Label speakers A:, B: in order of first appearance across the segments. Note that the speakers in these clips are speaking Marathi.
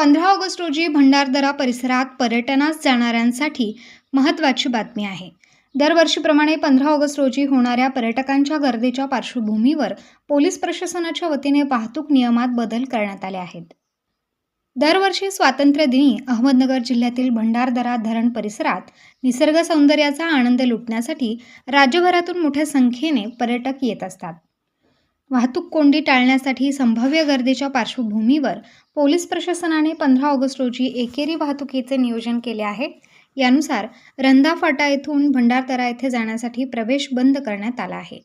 A: पंधरा ऑगस्ट रोजी भंडारदरा परिसरात पर्यटनास जाणाऱ्यांसाठी महत्त्वाची बातमी आहे. दरवर्षीप्रमाणे पंधरा ऑगस्ट रोजी होणाऱ्या पर्यटकांच्या गर्दीच्या पार्श्वभूमीवर पोलीस प्रशासनाच्या वतीने वाहतूक नियमात बदल करण्यात आले आहेत. दरवर्षी स्वातंत्र्यदिनी अहमदनगर जिल्ह्यातील भंडारदरा धरण परिसरात निसर्ग सौंदर्याचा आनंद लुटण्यासाठी राज्यभरातून मोठ्या संख्येने पर्यटक येत असतात. वाहतूक कोंडी टाळण्यासाठी संभाव्य गर्दीच्या पार्श्वभूमीवर पोलीस प्रशासनाने पंधरा ऑगस्ट रोजी एकेरी वाहतुकीचे नियोजन केले आहे. यानुसार रंदा फाटा येथून भंडारदरा येथे जाण्यासाठी प्रवेश बंद करण्यात आला आहे.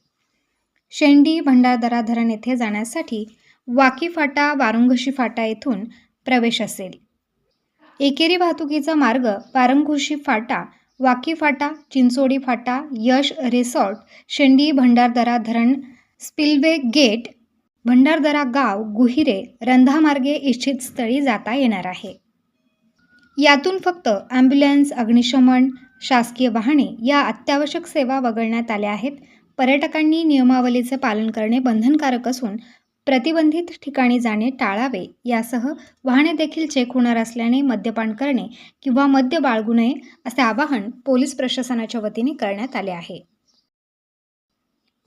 A: शेंडी भंडारदरा धरण येथे जाण्यासाठी वाकी फाटा वारुंघशी फाटा येथून प्रवेश असेल. एकेरी वाहतुकीचा मार्ग वारंगुशी फाटा वाकी फाटा चिंचोडी फाटा यश रिसॉर्ट शेंडी भंडारदरा धरण स्पिलवे गेट भंडारदरा गाव गुहिरे रंधामार्गे इच्छित स्थळी जाता येणार आहे. यातून फक्त ॲम्ब्युलन्स अग्निशमन शासकीय वाहने या अत्यावश्यक सेवा वगळण्यात आल्या आहेत. पर्यटकांनी नियमावलीचे पालन करणे बंधनकारक असून प्रतिबंधित ठिकाणी जाणे टाळावे यासह वाहने देखील चेक होणार असल्याने मद्यपान करणे किंवा मद्य बाळगू नये असे आवाहन पोलीस प्रशासनाच्या वतीने करण्यात आले आहे.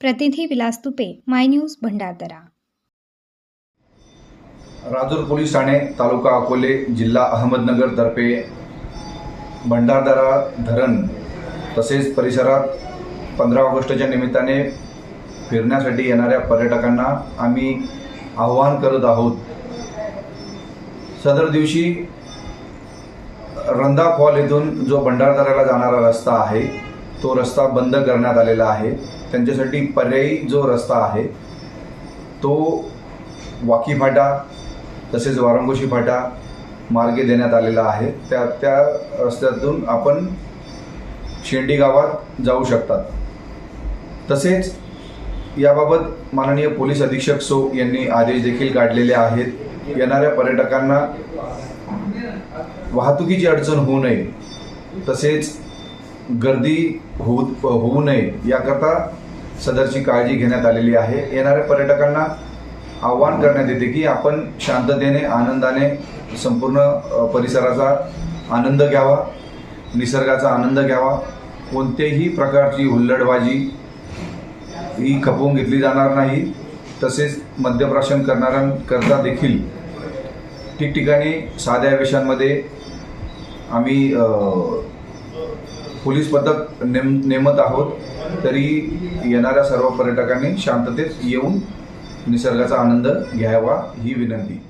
A: प्रतिनिधी Vilas Tupe my news Bhandardara.
B: Rajur police Thane तालुका अकोले जिल्हा अहमदनगर तर्फे भंडारदरा धरण तसेच परिसरात पंधरा ऑगस्टच्या निमित्ताने फिरण्यासाठी येणाऱ्या पर्यटकांना आम्ही आव्हान करत आहोत. सदर दिवशी रंधा फॉल येथून जो भंडारदऱ्याला जाणारा रस्ता आहे तो रस्ता बंद करण्यात आलेला आहे. त्यांच्यासाठी पर्यायी जो रस्ता आहे तो वाकी फाटा तसेच वारंगोशी फाटा मार्गे देण्यात आलेला आहे. त्या त्या रस्त्यातून आपण शेंडी गावात जाऊ शकतात. तसेच याबाबत माननीय पोलीस अधीक्षक सो यांनी आदेश देखील काढलेले आहेत. येणाऱ्या पर्यटकांना वाहतुकीची अडचण होऊ नये. तसेच गर्दी होऊ होऊ नये याकरता सदरची काळजी घेण्यात आलेली आहे. येणाऱ्या पर्यटकांना आव्हान करण्यात येते की आपण शांततेने आनंदाने संपूर्ण परिसराचा आनंद घ्यावा निसर्गाचा आनंद घ्यावा. कोणत्याही प्रकारची हुल्लडबाजी ही खपवून घेतली जाणार नाही. तसेच मद्यप्राशन करणाऱ्यांकरता देखील ठिकठिकाणी साध्या वेशांमध्ये आम्ही पोलीस पथक नेम नेमत आहोत तरी येणाऱ्या सर्व पर्यटकांनी शांततेत येऊन निसर्गाचा आनंद घ्यावा ही विनंती.